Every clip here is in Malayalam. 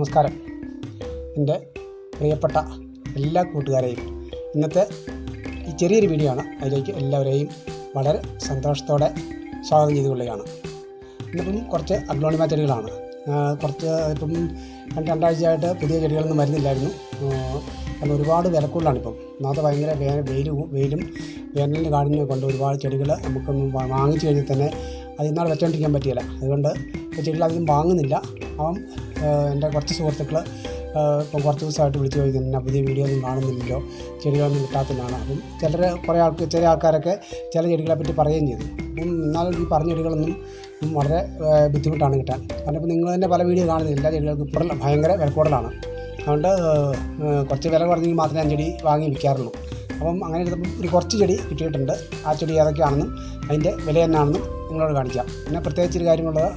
നമസ്കാരം. എന്റെ പ്രിയപ്പെട്ട എല്ലാ കൂട്ടുകാരെയും ഇന്നത്തെ ഈ ചെറിയൊരു വീഡിയോ ആണ്. അതിലേക്ക് എല്ലാവരെയും വളരെ സന്തോഷത്തോടെ സ്വാഗതം ചെയ്തുകൊള്ളുകയാണ്. ഇന്നിപ്പം കുറച്ച് അഗ്ലോണിമ ചെടികളാണ് കുറച്ച് ഇപ്പം രണ്ട് രണ്ടാഴ്ചയായിട്ട് പുതിയ ചെടികളൊന്നും വരുന്നില്ലായിരുന്നു. കാരണം ഒരുപാട് വിലക്കുള്ളതാണ് ഇപ്പം ഒന്നാമത്തെ ഭയങ്കര വേ വെയിലും വെയിലും വേനലിന് കാടിനെ കൊണ്ട് ഒരുപാട് ചെടികൾ നമുക്കൊന്നും വാ- വാങ്ങിച്ചു കഴിഞ്ഞാൽ തന്നെ അത് ഇന്നാൾ വെച്ചോണ്ടിരിക്കാൻ പറ്റിയില്ല. അതുകൊണ്ട് ചെടികൾ അധികം വാങ്ങുന്നില്ല. അപ്പം എന്റെ കുറച്ച് സുഹൃത്തുക്കൾ ഇപ്പം കുറച്ച് ദിവസമായിട്ട് വിളിച്ച് ചോദിക്കുന്നു പുതിയ വീഡിയോ ഒന്നും കാണുന്നില്ലല്ലോ? ചെടികളൊന്നും കിട്ടാത്തതാണ് അപ്പം ചിലർ കുറേ ആൾക്ക് ചില ആൾക്കാരൊക്കെ ചില ചെടികളെ പറ്റി പറയുകയും ചെയ്തു. അപ്പം എന്നാലും ഈ പറഞ്ഞ ചെടികളൊന്നും വളരെ ബുദ്ധിമുട്ടാണ് കിട്ടാൻ. കാരണം ഇപ്പം നിങ്ങൾ തന്നെ പല വീഡിയോ കാണുന്നില്ല ചെടികൾക്കും ഇപ്പോൾ ഭയങ്കര വിലക്കൂടലാണ്. അതുകൊണ്ട് കുറച്ച് വില കുറഞ്ഞെങ്കിൽ മാത്രമേ ഞാൻ ചെടി വാങ്ങി വിൽക്കാറുള്ളൂ. അപ്പം അങ്ങനെ ഒരു കുറച്ച് ചെടി കിട്ടിയിട്ടുണ്ട്. ആ ചെടി ഏതൊക്കെയാണെന്നും അതിന്റെ വില എന്നാണെന്നും നിങ്ങളോട് കാണിക്കാം. പിന്നെ പ്രത്യേകിച്ച് ഒരു കാര്യമുള്ളത്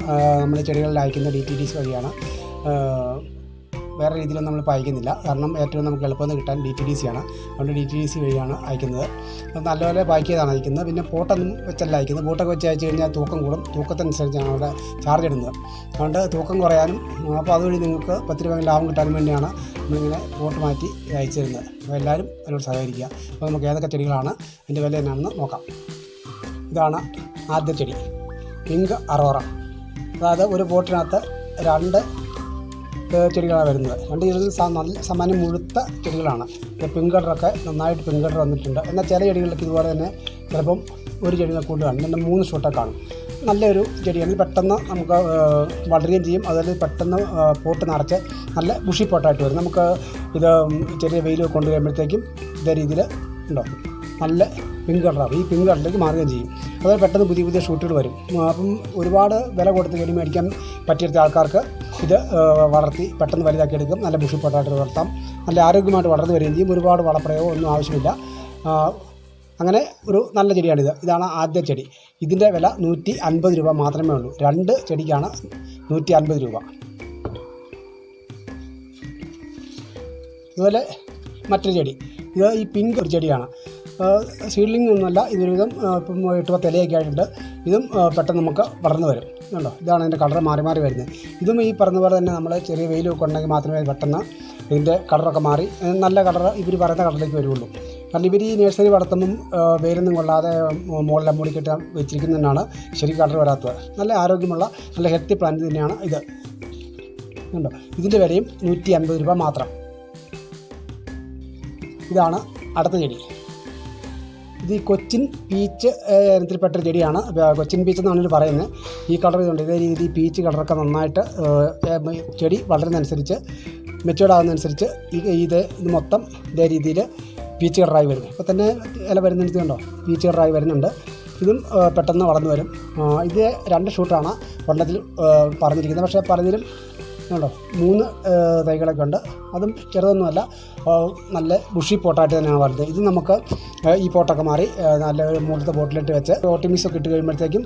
നമ്മൾ ചെടികളിൽ അയക്കുന്ന ഡി ടി ഡി സി വഴിയാണ് വേറെ രീതിയിലൊന്നും നമ്മൾ അയക്കുന്നില്ല. കാരണം ഏറ്റവും നമുക്ക് എളുപ്പമെന്ന് കിട്ടാൻ ഡി ടി ഡി സി ആണ് അതുകൊണ്ട് ഡി ടി ഡി സി വഴിയാണ് അയക്കുന്നത്. നല്ലപോലെ പാക്ക് ചെയ്താണ് അയക്കുന്നത്. പിന്നെ പോട്ടൊന്നും വെച്ചല്ല അയക്കുന്നത്. പോട്ടൊക്കെ വെച്ച് അയച്ചു കഴിഞ്ഞാൽ തൂക്കം കൂടും. തൂക്കത്തിനനുസരിച്ചാണ് അവിടെ ചാർജ് ഇടുന്നത്. അതുകൊണ്ട് തൂക്കം കുറയാനും അപ്പോൾ അതുവഴി നിങ്ങൾക്ക് പത്ത് രൂപ ലാഭം കിട്ടാനും വേണ്ടിയാണ് നമ്മളിങ്ങനെ പോട്ട് മാറ്റി അയച്ചു തരുന്നത് അപ്പോൾ എല്ലാവരും അതിനോട് സഹകരിക്കുക. അപ്പോൾ നമുക്ക് ഏതൊക്കെ ചെടികളാണ് അതിന്റെ വില എന്നാണെന്ന് നോക്കാം. ഇതാണ് ആദ്യ ചെടി പിങ്ക് അറോറ. അതായത് ഒരു പോട്ടിനകത്ത് രണ്ട് ചെടികളാണ് വരുന്നത്. രണ്ട് ചെടികൾ നല്ല സമാനം മുഴുത്ത ചെടികളാണ്. പിങ്ക് കളറൊക്കെ നന്നായിട്ട് പിങ്ക് കളർ വന്നിട്ടുണ്ട്. എന്നാൽ ചില ചെടികളിലേക്ക് ഇതുപോലെ തന്നെ ചിലപ്പം ഒരു ചെടികൾ കൂടുതൽ കാണും. പിന്നെ മൂന്ന് ഷോട്ടൊക്കെ കാണും. നല്ലൊരു ചെടിയാണ് പെട്ടെന്ന് നമുക്ക് വളരുകയും ചെയ്യും. അതുപോലെ പെട്ടെന്ന് പോട്ട് നിറച്ച് നല്ല ബുഷി പോട്ടായിട്ട് വരും. നമുക്ക് ഇത് ചെറിയ വെയിൽ കൊണ്ടുവരുമ്പോഴത്തേക്കും ഇതേ രീതിയിൽ ഉണ്ടോ നല്ല പിങ്ക് കളറാണ് ഈ പിങ്ക് കളറിലേക്ക് മാറുകയും ചെയ്യും. അതുപോലെ പെട്ടെന്ന് പുതിയ പുതിയ ഷൂട്ടുകൾ വരും. അപ്പം ഒരുപാട് വില കൊടുത്ത് കഴിഞ്ഞ് മേടിക്കാൻ പറ്റിയെടുത്ത ആൾക്കാർക്ക് ഇത് വളർത്തി പെട്ടെന്ന് വലുതാക്കി എടുക്കും. നല്ല ബുഷിപ്പോട്ടായിട്ട് വളർത്താം. നല്ല ആരോഗ്യമായിട്ട് വളർന്നു വരികയും ചെയ്യും. ഒരുപാട് വളപ്രയോഗം ഒന്നും ആവശ്യമില്ല. അങ്ങനെ ഒരു നല്ല ചെടിയാണിത്. ഇതാണ് ആദ്യ ചെടി. ഇതിന്റെ വില നൂറ്റി അൻപത് രൂപ മാത്രമേ ഉള്ളൂ. രണ്ട് ചെടിക്കാണ് നൂറ്റി അൻപത് രൂപ. അതുപോലെ മറ്റൊരു ചെടി. ഇത് ഈ പിങ്ക് ഒരു ചെടിയാണ്. സീഡ്ലിംഗ് ഒന്നുമല്ല ഇതൊരുവിധം ഇപ്പം എട്ട് പത്ത് ഇലയൊക്കെ ആയിട്ടുണ്ട്. ഇതും പെട്ടെന്ന് നമുക്ക് വളർന്നു വരും. കണ്ടോ? ഇതാണ് അതിന്റെ കളർ മാറി മാറി വരുന്നത്. ഇതും ഈ പറഞ്ഞ പോലെ തന്നെ നമ്മൾ ചെറിയ വെയിലൊക്കെ ഉണ്ടെങ്കിൽ മാത്രമേ പെട്ടെന്ന് ഇതിന്റെ കളറൊക്കെ മാറി നല്ല കളർ ഇവർ പറയുന്ന കളറിലേക്ക് വരുള്ളൂ. കാരണം ഇവർ ഈ നഴ്സറി വളർത്തുമ്പം വെയിലൊന്നും കൊള്ളാതെ മുകളിലെ മൂടി ശരി ശരിക്കും കളർ വരാത്തത്. നല്ല ആരോഗ്യമുള്ള നല്ല ഹെൽത്തി പ്ലാന്റ് തന്നെയാണ് ഇത്. കണ്ടോ? ഇതിന്റെ വിലയും നൂറ്റി അൻപത് രൂപ മാത്രം. ഇതാണ് അടുത്ത ചെടി. ഇത് ഈ കൊച്ചിൻ പീച്ച് ഇനത്തിൽപ്പെട്ട ചെടിയാണ്. കൊച്ചിൻ പീച്ച് എന്നാണ് ഇതിൽ പറയുന്നത്. ഈ കളർ ഇതുണ്ട്. ഇതേ രീതി പീച്ച് കളറൊക്കെ നന്നായിട്ട് ചെടി വളരുന്നതനുസരിച്ച് മെച്ചുവേർഡ് ആകുന്നതനുസരിച്ച് ഈ ഇത് ഇത് മൊത്തം ഇതേ രീതിയിൽ പീച്ച് കളറായി വരും ഇപ്പോൾ തന്നെ ഇല വരുന്നിടത്ത് കണ്ടോ? പീച്ച് കളറായി വരുന്നുണ്ട്. ഇതും പെട്ടെന്ന് വളർന്നു വരും. ഇത് രണ്ട് ഷൂട്ടാണ് ഏഹ്, പറഞ്ഞിരിക്കുന്നത്. പക്ഷേ പറഞ്ഞതിലും ഉണ്ടോ മൂന്ന് തൈകളൊക്കെ ഉണ്ട്. അതും ചെറുതൊന്നുമല്ല. നല്ല ബുഷി പോട്ടായിട്ട് തന്നെയാണ് വളരുന്നത്. ഇത് നമുക്ക് ഈ പോട്ടൊക്കെ മാറി നല്ല മൂന്നത്തെ പോട്ടിലിട്ട് വെച്ച് ഓട്ടിമിക്സ് ഒക്കെ ഇട്ട് കഴിയുമ്പോഴത്തേക്കും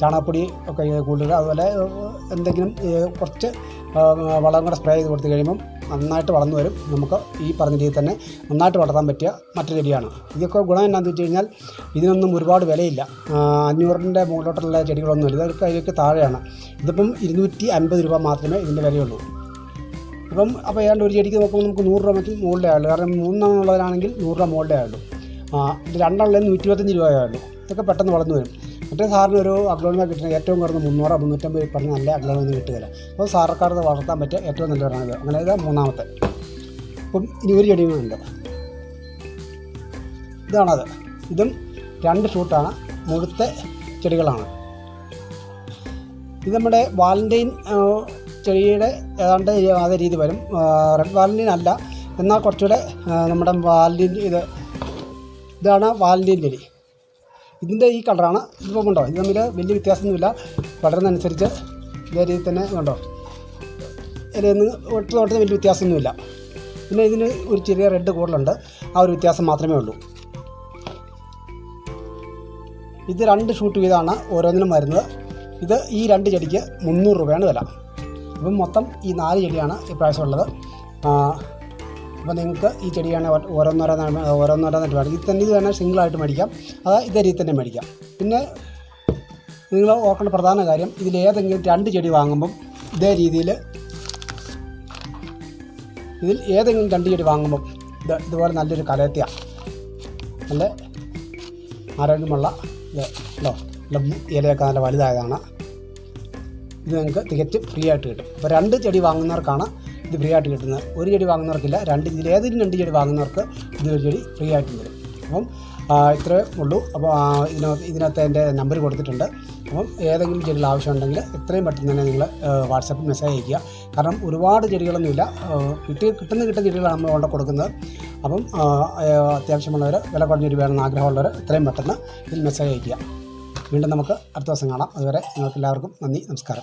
ചാണകപ്പൊടി ഒക്കെ കൂടുതൽ. അതുപോലെ എന്തെങ്കിലും കുറച്ച് വളം കൂടെ സ്പ്രേ ചെയ്ത് കൊടുത്തു കഴിയുമ്പം നന്നായിട്ട് വളർന്നു വരും. നമുക്ക് ഈ പറഞ്ഞ രീതിയിൽ തന്നെ നന്നായിട്ട് വളർത്താൻ പറ്റിയ മറ്റൊരു ചെടിയാണ്. ഇതൊക്കെ ഗുണം എന്നാന്ന് വെച്ച് കഴിഞ്ഞാൽ ഇതിനൊന്നും ഒരുപാട് വിലയില്ല. അഞ്ഞൂറിന്റെ മുകളിലോട്ടുള്ള ചെടികളൊന്നുമില്ല ഇതൊക്കെ അതിലേക്ക് താഴെയാണ്. ഇതിപ്പം ഇരുന്നൂറ്റി അൻപത് രൂപ മാത്രമേ ഇതിന്റെ വിലയുള്ളൂ. ഇപ്പം അപ്പോൾ ഏതാണ്ട് ഒരു ചെടിക്ക് നോക്കുമ്പോൾ നമുക്ക് നൂറ് രൂപ മറ്റും മുകളിലേ ആയുള്ളൂ. കാരണം മൂന്നെണ്ണമുള്ളതിനാണെങ്കിൽ നൂറ് രൂപ മുകളിലേ ആയുള്ളൂ. ഇത് രണ്ടെണ്ണം നൂറ്റി ഇരുപത്തഞ്ച് രൂപയേ ആയുള്ളൂ. ഇതൊക്കെ പെട്ടെന്ന് വളർന്നു വരും. മറ്റേ സാറിന് ഒരു അഗ്ലോണിമ കിട്ടുന്ന ഏറ്റവും കുറഞ്ഞ മുന്നൂറ് മുന്നൂറ്റമ്പത് പറഞ്ഞ നല്ല അഗ്ലോണിമ കിട്ടുകയില്ല അപ്പോൾ സാറക്കാരത് വളർത്താൻ പറ്റിയ ഏറ്റവും നല്ല നല്ലതാണിത് അങ്ങനെ ഇത് മൂന്നാമത്തെ. അപ്പം ഇനി ഒരു ചെടിയും കൂടെ ഉണ്ട്. ഇതാണത്. ഇതും രണ്ട് ഷൂട്ടാണ്. മുഴുത്ത ചെടികളാണ്. ഇത് നമ്മുടെ വാലന്റൈൻ ചെടിയുടെ ഏതാണ്ട് അതേ രീതി വരും. റെഡ് വാലന്റൈൻ അല്ല. എന്നാൽ കുറച്ചുകൂടെ നമ്മുടെ വാലന്റൈൻ ഇത് ഇതാണ് വാലന്റൈൻ ചെടി. ഇതിന്റെ ഈ കളറാണ് ഇതിപ്പോൾ ഉണ്ടോ ഇത് തമ്മിൽ വലിയ വ്യത്യാസമൊന്നുമില്ല. വളരുന്നതനുസരിച്ച് ഇതേ രീതിയിൽ തന്നെ ഉണ്ടോ ഇതിലൊന്ന് ഒട്ട് തൊട്ട് വലിയ വ്യത്യാസമൊന്നുമില്ല. പിന്നെ ഇതിന് ഒരു ചെറിയ റെഡ് കൂടുതലുണ്ട്. ആ ഒരു വ്യത്യാസം മാത്രമേ ഉള്ളൂ. ഇത് രണ്ട് ഷൂട്ട് വീതമാണ് ഓരോന്നിനും വരുന്നത്. ഇത് ഈ രണ്ട് ചെടിക്ക് മുന്നൂറ് രൂപയാണ് വില. അപ്പം മൊത്തം ഈ നാല് ചെടിയാണ് ഇപ്രാവശ്യം ഉള്ളത്. അപ്പോൾ നിങ്ങൾക്ക് ഈ ചെടിയാണ് ഓരോന്നോരോന്ന് ഓരോന്നോരോന്നായിട്ട് മേടിക്കാം ഇത് തന്നെ ഇത് വേണേൽ സിംഗിളായിട്ട് മേടിക്കാം. അതാ ഇതേ രീതി തന്നെ മേടിക്കാം. പിന്നെ നിങ്ങൾ ഓർക്കേണ്ട പ്രധാന കാര്യം ഇതിലേതെങ്കിലും രണ്ട് ചെടി വാങ്ങുമ്പം ഇതേ രീതിയിൽ ഇതിൽ ഏതെങ്കിലും രണ്ട് ചെടി വാങ്ങുമ്പം ഇത് ഇതുപോലെ നല്ലൊരു കലയത്തിയ നല്ല ആരോഗ്യമുള്ള ഇത് ഉണ്ടോ? ഇലയൊക്കെ നല്ല വലുതായതാണ്. ഇത് നിങ്ങൾക്ക് തികച്ചും ഫ്രീ ആയിട്ട് കിട്ടും. അപ്പോൾ രണ്ട് ചെടി വാങ്ങുന്നവർക്കാണ് ഇത് ഫ്രീ ആയിട്ട് കിട്ടുന്നത് ഒരു ചെടി വാങ്ങുന്നവർക്കില്ല. രണ്ട് ഇതിൽ ഏതെങ്കിലും രണ്ട് ചെടി വാങ്ങുന്നവർക്ക് ഒരു ചെടി ഫ്രീ ആയിട്ട് തരും. അപ്പം ഇത്രേ ഉള്ളൂ. അപ്പോൾ ഇതിനകത്ത് ഇതിനകത്ത് എന്റെ നമ്പർ കൊടുത്തിട്ടുണ്ട്. അപ്പം ഏതെങ്കിലും ചെടികൾ ആവശ്യമുണ്ടെങ്കിൽ എത്രയും പെട്ടെന്ന് തന്നെ നിങ്ങൾ വാട്സപ്പിൽ മെസ്സേജ് അയക്കുക കാരണം ഒരുപാട് ചെടികളൊന്നുമില്ല. കിട്ടി കിട്ടുന്ന കിട്ടുന്ന ചെടികളാണ് നമ്മൾ കൊണ്ട് കൊടുക്കുന്നത്. അപ്പം അത്യാവശ്യമുള്ളവർ വില കുറഞ്ഞ ചെടി വേണമെന്ന് ആഗ്രഹമുള്ളവർ എത്രയും പെട്ടെന്ന് ഇതിൽ മെസ്സേജ് അയക്കുക വീണ്ടും നമുക്ക് അടുത്ത ദിവസം കാണാം. അതുവരെ നിങ്ങൾക്ക് എല്ലാവർക്കും നന്ദി നമസ്കാരം.